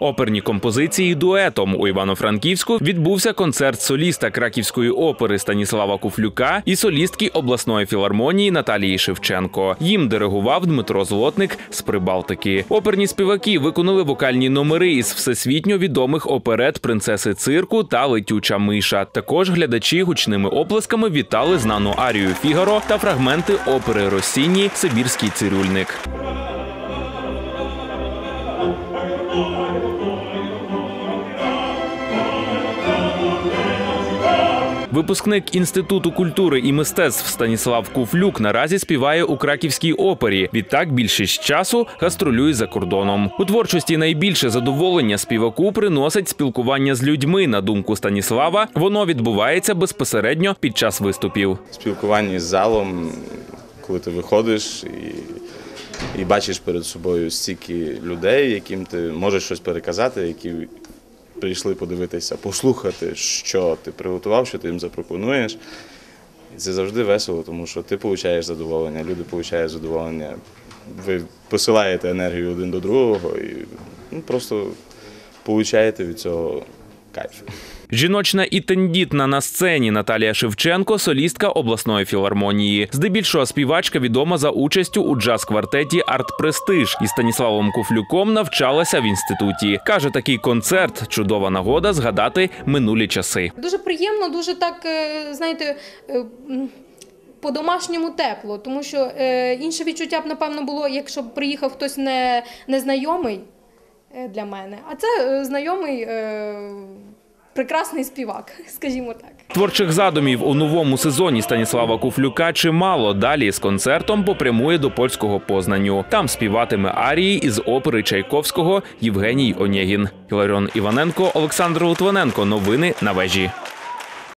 Оперні композиції дуетом у Івано-Франківську відбувся концерт соліста Краківської опери Станіслава Куфлюка і солістки обласної філармонії Наталії Шевченко. Їм диригував Дмитро Злотник з Прибалтики. Оперні співаки виконали вокальні номери із всесвітньо відомих оперет принцеси цирку та летюча миша. Також глядачі гучними оплесками вітали знану арію Фігаро та фрагменти опери Росіні Сибірський цирюльник. Випускник інституту культури і мистецтв Станіслав Куфлюк наразі співає у краківській опері. Відтак більшість часу гастролює за кордоном. У творчості найбільше задоволення співаку приносить спілкування з людьми. На думку Станіслава, воно відбувається безпосередньо під час виступів. спілкуванні з залом, коли ти виходиш і, і бачиш перед собою стільки людей, яким ти можеш щось переказати, які прийшли подивитися, послухати, що ти приготував, що ти їм запропонуєш. Це завжди весело, тому що ти отримуєш задоволення, люди отримують задоволення. Ви посилаєте енергію один до другого і ну, просто получаєте від цього кайф. Жіночна і тендітна на сцені Наталія Шевченко, солістка обласної філармонії. Здебільшого співачка відома за участю у джаз-квартеті Арт Престиж із Станіславом Куфлюком навчалася в інституті. каже, такий концерт чудова нагода згадати минулі часи. Дуже приємно, дуже так, е, знаєте, е, по-домашньому тепло, тому що е, інше відчуття б, напевно, було, якщо б приїхав хтось не, незнайомий для мене, а це е, знайомий е, прекрасний співак, скажімо так. Творчих задумів у новому сезоні Станіслава Куфлюка чимало. Далі з концертом попрямує до польського Познаню. Там співатиме арії із опери Чайковського Євгеній Онєгін. Іларіон Іваненко, Олександр Литвиненко. Новини на вежі.